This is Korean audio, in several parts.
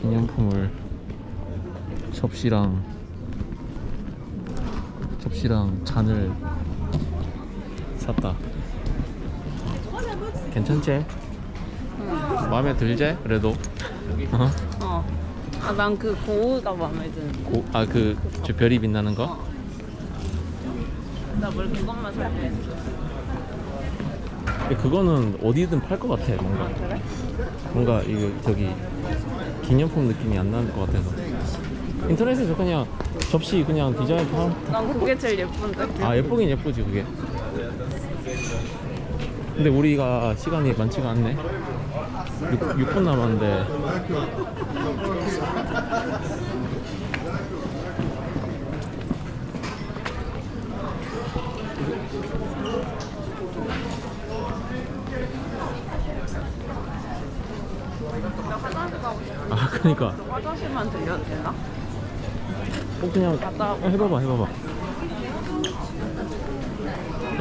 기념품을 접시랑 접시랑 잔을 샀다. 괜찮지? 마음에 들지? 그래도 어? 어. 아, 난 그 고우가 마음에 드는. 고, 아, 그, 저 별이 빛나는 거? 나 뭘 그것만 살게. 근데 그거는 어디든 팔 것 같아, 뭔가. 그래? 뭔가, 이거, 저기, 기념품 느낌이 안 나는 것 같아서. 인터넷에서 그냥 접시 그냥 디자인 파 난 그게 제일 예쁜데. 아, 예쁘긴 예쁘지, 그게. 근데 우리가 시간이 많지가 않네. 6, 분 남았는데. 화장실 가고 싶어. 아, 그니까. 화장실만 들려도 되나? 어, 그냥 갔다 어, 해봐봐 해봐봐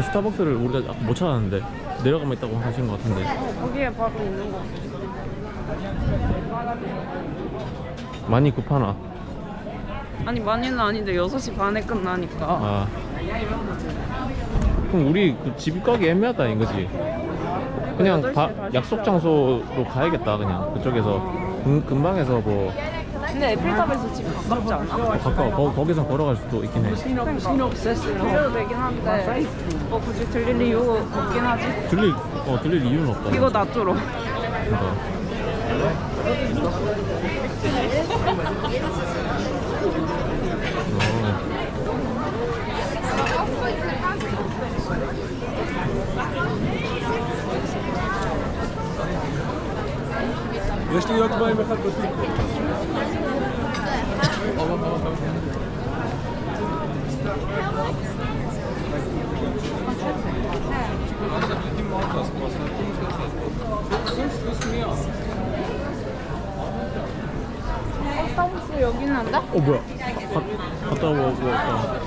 스타벅스를 우리가 아까 못 찾았는데 내려가면 있다고 하신 것 같은데 어, 거기에 바로 있는 거. 많이 급하나? 아니, 많이는 아닌데 6시 반에 끝나니까. 아 그럼 우리 그 집 가기 애매하다 이거지 그냥 8시에 바- 다시 약속 장소로 가야겠다 그냥. 그쪽에서 금, 금방에서 뭐. 근데 에펠탑에서 집 가깝지 않아? 가까워. 거, 거기서 걸어갈 수도 있긴 해. 그래도 되긴 한데. 뭐 굳이 들릴 이유 없긴 하지? 들릴 어 들릴 이유는 없다. 이거 놔두러. 어. 어. יש לי עוד מים אחד בתיק. 스타 있는데? 어 뭐야? 가, 갔다 오고 왔다.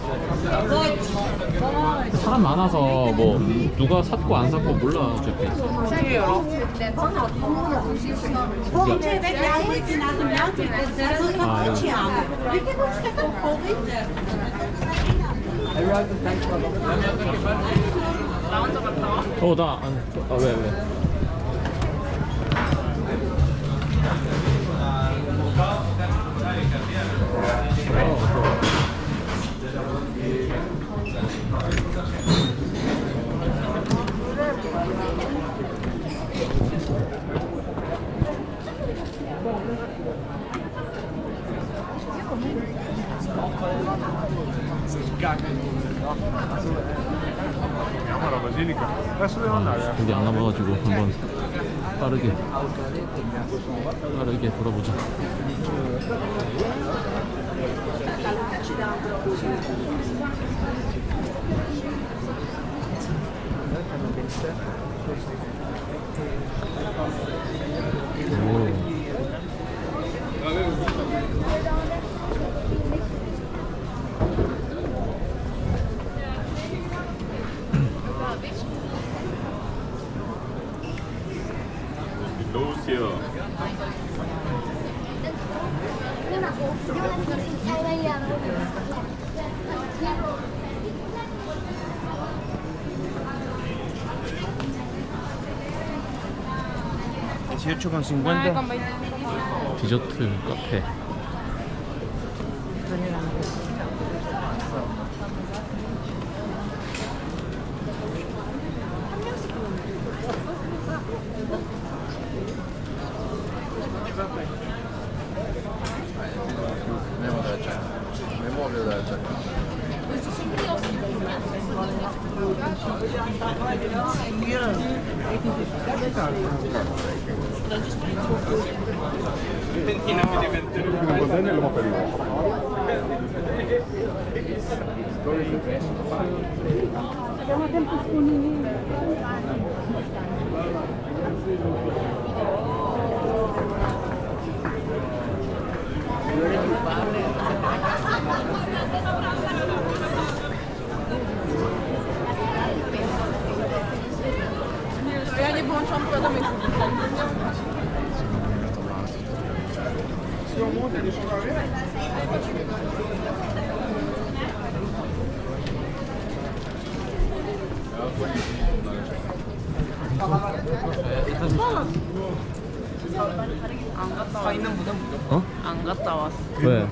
사람 많아서 뭐 누가 샀고 안 샀고 몰라 어차피. 어떻게 열어? 아, 여기. 나 혼자 갔다 와? 어, 나 안. 아, 왜, 왜? 여기 안 가봐가지고 한번 빠르게 빠르게 돌아보자. Hier. 아, 이건 디저트 카페. olmuyorlar Abbiamo tempo disponibile. Grazie. 안 갔다 왔어. 어? 안 갔다 왔어. 왜?